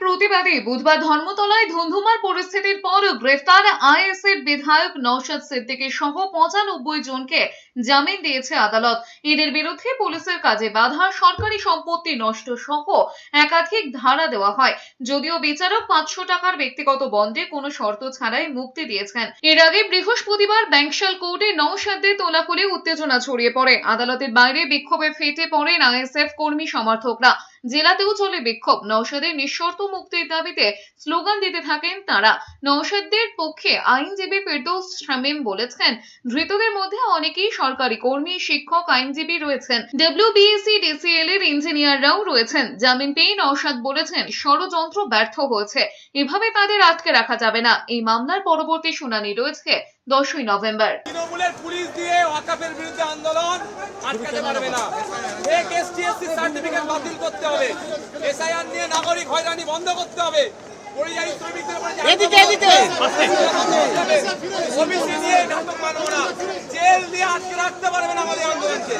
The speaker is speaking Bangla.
প্রতিবাদে বুধবার ধর্মতলায় ধুন্ধুমার পরিস্থিতির পর গ্রেফতার বিধায়ক সহ পঁচানব্বই জনকে জামিন দিয়েছে আদালত। এদের বিরুদ্ধে পুলিশের কাজে বাধা, সরকারি সম্পত্তি নষ্ট সহ একাধিক ধারা দেওয়া হয়। যদিও বিচারক পাঁচশো টাকার ব্যক্তিগত বন্ডে কোনো শর্ত ছাড়াই মুক্তি দিয়েছেন। এর আগে বৃহস্পতিবার ব্যাংকশাল কোর্টে নওশাদদের তোলাকুলি উত্তেজনা ছড়িয়ে পড়ে। আদালতের বাইরে বিক্ষোভে ফেটে পড়েন আইএসএফ কর্মী সমর্থকরা। জেলাতেও চলে বিক্ষোভ। নওশাদের নিঃশর্ত মুক্তির দাবিতে স্লোগান দিতে থাকেন তারা। নওশাদদের পক্ষে আইনজীবী ফেরদৌস শামীম বলেছেন, ধৃতদের মধ্যে অনেকেই সরকারি কর্মী, শিক্ষক, আইনজীবী রয়েছেন। ডব্লিউবিএসসি ডিসিএল এর ইঞ্জিনিয়াররাও রয়েছেন। জামিন পেয়ে নওশাদ বলেছেন ষড়যন্ত্র ব্যর্থ হয়েছে। এভাবে তাদের আটকে রাখা যাবে না। এই মামলার পরবর্তী শুনানি রয়েছে দশই নভেম্বর। তৃণমূলের পুলিশ দিয়ে ওয়াকাফের বিরুদ্ধে আন্দোলন আটকাতে পারবে না। এক এসটিএসসি সার্টিফিকেট বাতিল করতে হবে। এসআইআর নিয়ে নাগরিক হয়রানি বন্ধ করতে হবে। পরিযায়ী শ্রমিকদের উপরে এদিকে, এদিকে। ওবিসি নিয়ে নাটক মানব না। জেল দিয়ে আটকে রাখতে পারবে না আমাদের আন্দোলনকে।